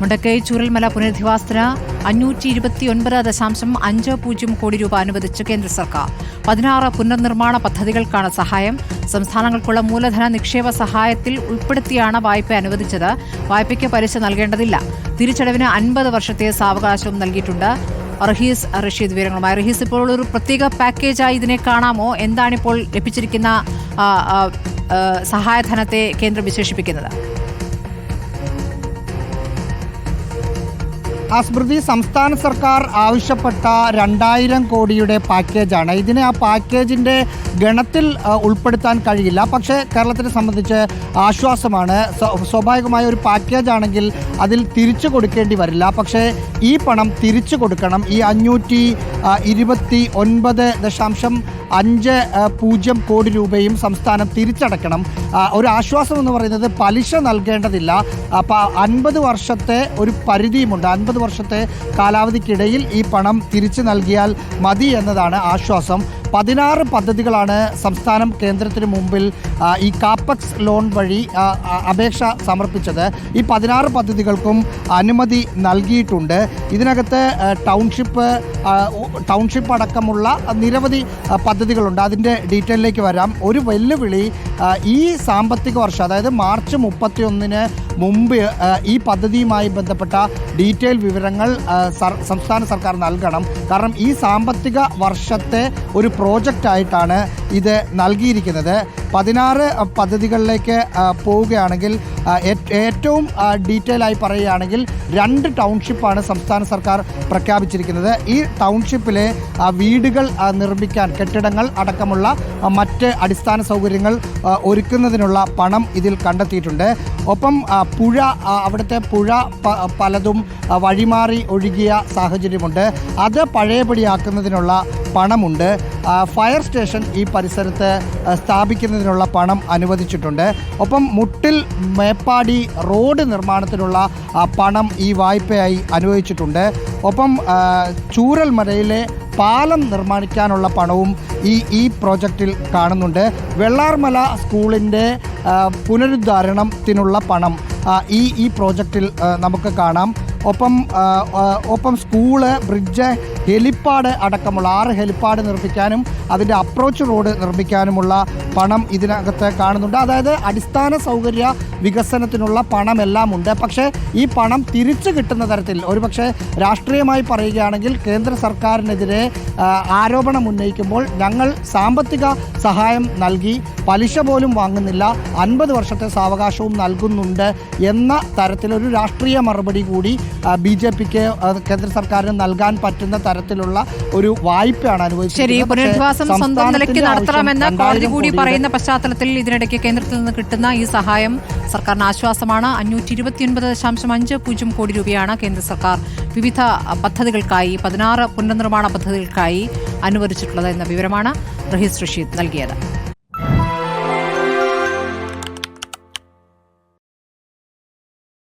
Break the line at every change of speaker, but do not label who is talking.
മുണ്ടക്കൈ ചൂരൽമല പുനരധിവാസത്തിന് അഞ്ഞൂറ്റി ഇരുപത്തി ഒൻപത് ദശാംശം അഞ്ച് പൂജ്യം കോടി രൂപ അനുവദിച്ച് കേന്ദ്ര സർക്കാർ. പതിനാറ് പുനർനിർമ്മാണ പദ്ധതികൾക്കാണ് സഹായം. സംസ്ഥാനങ്ങൾക്കുള്ള മൂലധന നിക്ഷേപ സഹായത്തിൽ ഉൾപ്പെടുത്തിയാണ് വായ്പ അനുവദിച്ചത്. വായ്പയ്ക്ക് പലിശ നൽകേണ്ടതില്ല. തിരിച്ചടവിന് അൻപത് വർഷത്തെ സാവകാശവും നൽകിയിട്ടുണ്ട്. റഹീസ് റഷീദ് വിവരങ്ങളുമായി. റഹീസ് ഇപ്പോൾ ഒരു പ്രത്യേക പാക്കേജായി ഇതിനെ കാണാമോ? എന്താണിപ്പോൾ ലഭിച്ചിരിക്കുന്ന സഹായധനത്തെ കേന്ദ്രം വിശേഷിപ്പിക്കുന്നത്?
ആ സ്മൃതി സംസ്ഥാന സർക്കാർ ആവശ്യപ്പെട്ട രണ്ടായിരം കോടിയുടെ പാക്കേജാണ്. ഇതിനെ ആ പാക്കേജിന്റെ ഗണത്തിൽ ഉൾപ്പെടുത്താൻ കഴിയില്ല. പക്ഷേ കേരളത്തിനെ സംബന്ധിച്ച് ആശ്വാസമാണ്. സ്വ- സ്വാഭാവികമായ ഒരു പാക്കേജ് ആണെങ്കിൽ അതിൽ തിരിച്ചു കൊടുക്കേണ്ടി വരില്ല. പക്ഷേ ഈ പണം തിരിച്ചു കൊടുക്കണം. ഈ അഞ്ഞൂറ്റി ഇരുപത്തി ഒൻപത് ദശാംശം അഞ്ച് പൂജ്യം കോടി രൂപയും സംസ്ഥാനം തിരിച്ചടക്കണം ഒരു ആശ്വാസം എന്ന് പറയുന്നത് പലിശ നൽകേണ്ടതില്ല. അപ്പോൾ അൻപത് വർഷത്തെ ഒരു പരിധിയുമുണ്ട്. അൻപത് വർഷത്തെ കാലാവധിക്കിടയിൽ ഈ പണം തിരിച്ചു നൽകിയാൽ മതി എന്നതാണ് ആശ്വാസം. പതിനാറ് പദ്ധതികളാണ് സംസ്ഥാനം കേന്ദ്രത്തിന് മുമ്പിൽ ഈ കാപ്പക്സ് ലോൺ വഴി അപേക്ഷ സമർപ്പിച്ചത്. ഈ പതിനാറ് പദ്ധതികൾക്കും അനുമതി നൽകിയിട്ടുണ്ട്. ഇതിനകത്ത് ടൗൺഷിപ്പ് ടൗൺഷിപ്പ് അടക്കമുള്ള നിരവധി പദ്ധതികളുണ്ട്. അതിന്റെ ഡീറ്റെയിലേക്ക് വരാം. ഒരു വെല്ലുവിളി ഈ സാമ്പത്തിക വർഷം അതായത് മാർച്ച് മുപ്പത്തി ഒന്നിന് മുമ്പ് ഈ പദ്ധതിയുമായി ബന്ധപ്പെട്ട ഡീറ്റെയിൽ വിവരങ്ങൾ സംസ്ഥാന സർക്കാർ നൽകണം. കാരണം ഈ സാമ്പത്തിക വർഷത്തെ ഒരു പ്രോജക്റ്റ് ആയിട്ടാണ് ഇത് നൽകിയിരിക്കുന്നത്. പതിനാറ് പദ്ധതികളിലേക്ക് പോവുകയാണെങ്കിൽ ഏറ്റവും ഡീറ്റെയിൽ ആയി പറയുകയാണെങ്കിൽ രണ്ട് ടൗൺഷിപ്പാണ് സംസ്ഥാന സർക്കാർ പ്രഖ്യാപിച്ചിരിക്കുന്നത്. ഈ ടൗൺഷിപ്പിലെ വീടുകൾ നിർമ്മിക്കാൻ കെട്ടിടങ്ങൾ അടക്കമുള്ള മറ്റ് അടിസ്ഥാന സൗകര്യങ്ങൾ ഒരുക്കുന്നതിനുള്ള പണം ഇതിൽ കണ്ടെത്തിയിട്ടുണ്ട്. ഒപ്പം പുഴ അവിടുത്തെ പുഴ പലതും വഴിമാറി ഒഴുകിയ സാഹചര്യമുണ്ട്. അത് പഴയപടിയാക്കുന്നതിനുള്ള പണമുണ്ട്. ഫയർ സ്റ്റേഷൻ ഈ പരിസരത്ത് സ്ഥാപിക്കുന്നതിനുള്ള പണം അനുവദിച്ചിട്ടുണ്ട്. ഒപ്പം മുട്ടിൽ മേപ്പാടി റോഡ് നിർമ്മാണത്തിനുള്ള പണം ഈ വായ്പയായി അനുവദിച്ചിട്ടുണ്ട്. ഒപ്പം ചൂരൽമലയിലെ പാലം നിർമ്മാണിക്കാനുള്ള പണവും ഈ ഈ പ്രോജക്റ്റിൽ കാണുന്നുണ്ട്. വെള്ളാർമല സ്കൂളിന്റെ പുനരുദ്ധാരണത്തിനുള്ള പണം ഈ ഈ പ്രോജക്റ്റിൽ നമുക്ക് കാണാം. ഒപ്പം ഒപ്പം സ്കൂൾ ബ്രിഡ്ജ് ഹെലിപ്പാഡ് അടക്കമുള്ള ആറ് ഹെലിപ്പാഡ് നിർമ്മിക്കാനും അതിന്റെ അപ്രോച്ച് റോഡ് നിർമ്മിക്കാനുമുള്ള പണം ഇതിനകത്ത് കാണുന്നുണ്ട്. അതായത് അടിസ്ഥാന സൗകര്യ വികസനത്തിനുള്ള പണമെല്ലാം ഉണ്ട് പക്ഷേ ഈ പണം തിരിച്ചു കിട്ടുന്ന തരത്തിൽ ഒരുപക്ഷെ രാഷ്ട്രീയമായി പറയുകയാണെങ്കിൽ കേന്ദ്ര സർക്കാരിനെതിരെ ആരോപണം ഉന്നയിക്കുമ്പോൾ ഞങ്ങൾ സാമ്പത്തിക സഹായം നൽകി പലിശ പോലും വാങ്ങുന്നില്ല അൻപത് വർഷത്തെ സാവകാശവും നൽകുന്നുണ്ട് എന്ന തരത്തിലൊരു രാഷ്ട്രീയ മറുപടി കൂടി ബി ജെ പിക്ക് കേന്ദ്ര സർക്കാരിന് നൽകാൻ പറ്റുന്ന തരത്തിലുള്ള ഒരു വായ്പയാണ്
ശരി
അനുവദിച്ചിരിക്കുന്നത്. പക്ഷേ
പുനരധിവാസം സ്വന്തം നിലയ്ക്ക് നടത്തണമെന്ന് കോടതി കൂടി പറയുന്ന പശ്ചാത്തലത്തിൽ ഇതിനിടയ്ക്ക് കേന്ദ്രത്തിൽ നിന്ന് കിട്ടുന്ന ഈ സഹായം സർക്കാരിന് ആശ്വാസമാണ്. അഞ്ഞൂറ്റി ഇരുപത്തിയൊൻപത് ദശാംശം അഞ്ച് പൂജ്യം കോടി രൂപയാണ് കേന്ദ്ര സർക്കാർ വിവിധ പദ്ധതികൾക്കായി പതിനാറ് പുനർനിർമ്മാണ പദ്ധതികൾക്കായി അനുവദിച്ചിട്ടുള്ളത് എന്ന വിവരമാണ് റഹീസ് റഷീദ് നൽകിയത്.